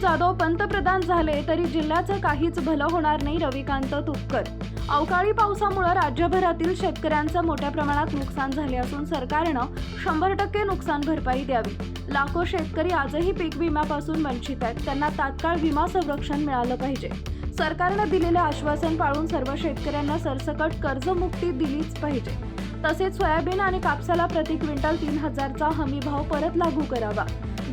जाधव पंतप्रधान झाले तरी जिल्ह्याचं काहीच भलं होणार नाही रविकांत तुपकर. अवकाळी पावसामुळे राज्यभरातील शेतकऱ्यांचं मोठ्या प्रमाणात नुकसान झाले असून सरकारनं शंभर टक्के नुकसान भरपाई द्यावी. लाखो शेतकरी आजही पीक विम्यापासून वंचित आहेत. त्यांना तात्काळ विमा संरक्षण मिळालं पाहिजे. सरकारनं दिलेलं आश्वासन पाळून सर्व शेतकऱ्यांना सरसकट कर्जमुक्ती दिलीच पाहिजे. तसेच सोयाबीन आणि कापसाला प्रति क्विंटल तीन हजारचा हमी भाव परत लागू करावा.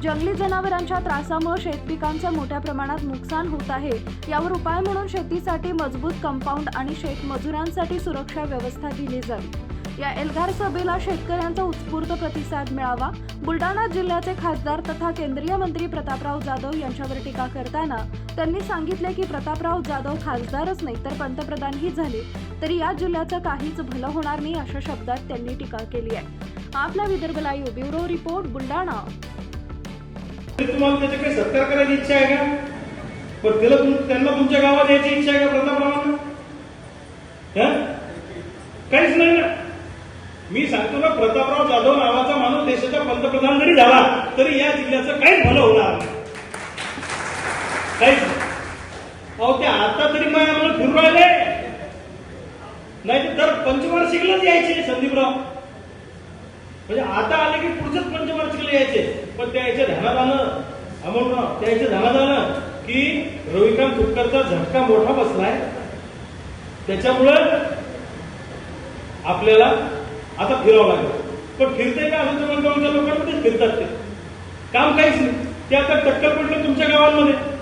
जंगली जनावरांच्या त्रासामुळे शेतपिकांचं मोठ्या प्रमाणात नुकसान होत आहे. यावर उपाय म्हणून शेतीसाठी मजबूत कंपाऊंड आणि शेतमजुरांसाठी सुरक्षा व्यवस्था दिली जावी. या एल्गार सभेला शेतकऱ्यांचा उत्स्फूर्त प्रतिसाद मिळावा. बुलढाणा जिल्ह्याचे खासदार तथा केंद्रीय मंत्री प्रतापराव जाधव यांच्यावर टीका करताना त्यांनी सांगितले की प्रतापराव जाधव खासदारच नाही तर पंतप्रधानही झाले. तरी या जिल्ह्याचं काहीच भलं होणार नाही अशा शब्दात त्यांनी टीका केली आहे. आपला Vidarbha live bureau report Buldhana. तुम्हाला त्याचे काही सत्कार करायची इच्छा आहे का? पण त्याला त्यांना तुमच्या गावात यायची इच्छा आहे का प्रतापरावांना? काहीच नाही ना. मी सांगतो ना प्रतापराव जाधव नावाचा माणूस देशाचा पंतप्रधान जरी झाला तरी या जिल्ह्याचं काहीच भलं होणार काहीच नाही. अहो ते आता तरी मग आम्हाला फिरू राहिले? नाही तर पंचवार्षिकलाच यायचे संदीपराव. म्हणजे आता आले की पुढचेच पंचवार्षिकला यायचे. पण त्या याच्या ध्यानात आलं अमोल त्या ध्यानात आलं की रविकांत तुपकरचा झटका मोठा बसलाय. त्याच्यामुळं आपल्याला आता फिरावं लागेल. पण फिरते का असं तुम्हाला लोकांमध्ये फिरतात ते? काम काहीच नाही. ते आता टक्कर पडलं तुमच्या गावांमध्ये.